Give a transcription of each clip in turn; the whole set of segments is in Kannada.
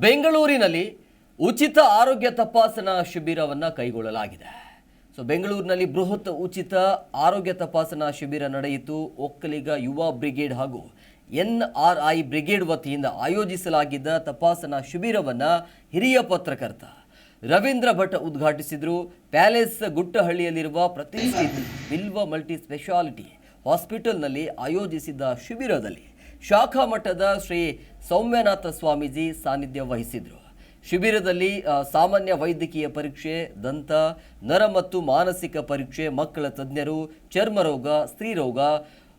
ಬೆಂಗಳೂರಿನಲ್ಲಿ ಉಚಿತ ಆರೋಗ್ಯ ತಪಾಸಣಾ ಶಿಬಿರವನ್ನು ಕೈಗೊಳ್ಳಲಾಗಿದೆ. ಸೊ, ಬೆಂಗಳೂರಿನಲ್ಲಿ ಬೃಹತ್ ಉಚಿತ ಆರೋಗ್ಯ ತಪಾಸಣಾ ಶಿಬಿರ ನಡೆಯಿತು. ಒಕ್ಕಲಿಗ ಯುವ ಬ್ರಿಗೇಡ್ ಹಾಗೂ ಎನ್ ಆರ್ ಐ ಬ್ರಿಗೇಡ್ ವತಿಯಿಂದ ಆಯೋಜಿಸಲಾಗಿದ್ದ ತಪಾಸಣಾ ಶಿಬಿರವನ್ನು ಹಿರಿಯ ಪತ್ರಕರ್ತ ರವೀಂದ್ರ ಭಟ್ ಉದ್ಘಾಟಿಸಿದರು. ಪ್ಯಾಲೇಸ್ ಗುಟ್ಟಹಳ್ಳಿಯಲ್ಲಿರುವ ಪ್ರತಿಷ್ಠಿತ ಬಿಲ್ವ ಮಲ್ಟಿ ಸ್ಪೆಷಾಲಿಟಿ ಹಾಸ್ಪಿಟಲ್ನಲ್ಲಿ ಆಯೋಜಿಸಿದ್ದ ಶಿಬಿರದಲ್ಲಿ ಶಾಖಾ ಮಠದ ಶ್ರೀ ಸೌಮ್ಯನಾಥ ಸ್ವಾಮೀಜಿ ಸಾನ್ನಿಧ್ಯ ವಹಿಸಿದರು. ಶಿಬಿರದಲ್ಲಿ ಸಾಮಾನ್ಯ ವೈದ್ಯಕೀಯ ಪರೀಕ್ಷೆ, ದಂತ, ನರ ಮತ್ತು ಮಾನಸಿಕ ಪರೀಕ್ಷೆ, ಮಕ್ಕಳ ತಜ್ಞರು, ಚರ್ಮರೋಗ, ಸ್ತ್ರೀರೋಗ,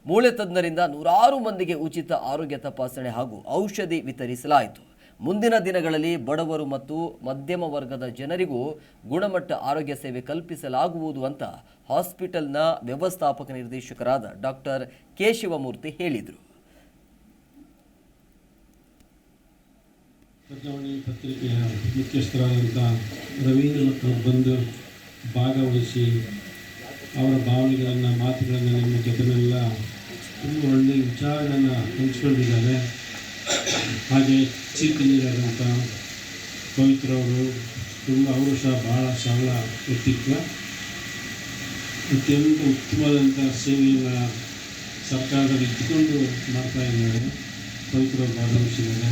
ಮೂಳೆ ತಜ್ಞರಿಂದ ನೂರಾರು ಮಂದಿಗೆ ಉಚಿತ ಆರೋಗ್ಯ ತಪಾಸಣೆ ಹಾಗೂ ಔಷಧಿ ವಿತರಿಸಲಾಯಿತು. ಮುಂದಿನ ದಿನಗಳಲ್ಲಿ ಬಡವರು ಮತ್ತು ಮಧ್ಯಮ ವರ್ಗದ ಜನರಿಗೂ ಗುಣಮಟ್ಟ ಆರೋಗ್ಯ ಸೇವೆ ಕಲ್ಪಿಸಲಾಗುವುದು ಅಂತ ಹಾಸ್ಪಿಟಲ್ನ ವ್ಯವಸ್ಥಾಪಕ ನಿರ್ದೇಶಕರಾದ ಡಾಕ್ಟರ್ ಕೆ ಶಿವಮೂರ್ತಿ ಹೇಳಿದರು. ಪ್ರಜಾವಾಣಿ ಪತ್ರಿಕೆಯ ಮುಖ್ಯಸ್ಥರಾದಂಥ ರವೀಂದ್ರ ಭಟ್ರು ಬಂದು ಭಾಗವಹಿಸಿ ಅವರ ಭಾವನೆಗಳನ್ನು, ಮಾತುಗಳನ್ನು ನಿಮ್ಮ ಜೊತೆನೆಲ್ಲ ತುಂಬ ಒಳ್ಳೆಯ ವಿಚಾರಗಳನ್ನು ಹಂಚ್ಕೊಂಡಿದ್ದಾರೆ. ಹಾಗೆ ಚೀಫ್ ಇಂಜಿನಿಯರ್ ಅಂತ ತುಂಬ ಅವರು ಸಹ ಭಾಳ ಸರಳ ವ್ಯಕ್ತಿತ್ವ. ಅತ್ಯಂತ ಉತ್ತಮವಾದಂಥ ಸೇವೆಯನ್ನು ಸರ್ಕಾರದಲ್ಲಿ ಇಟ್ಟುಕೊಂಡು ಮಾಡ್ತಾ ಇದ್ದಾರೆ. ಪವಿತ್ರ ಭಾಗವಹಿಸಿದ್ದಾರೆ.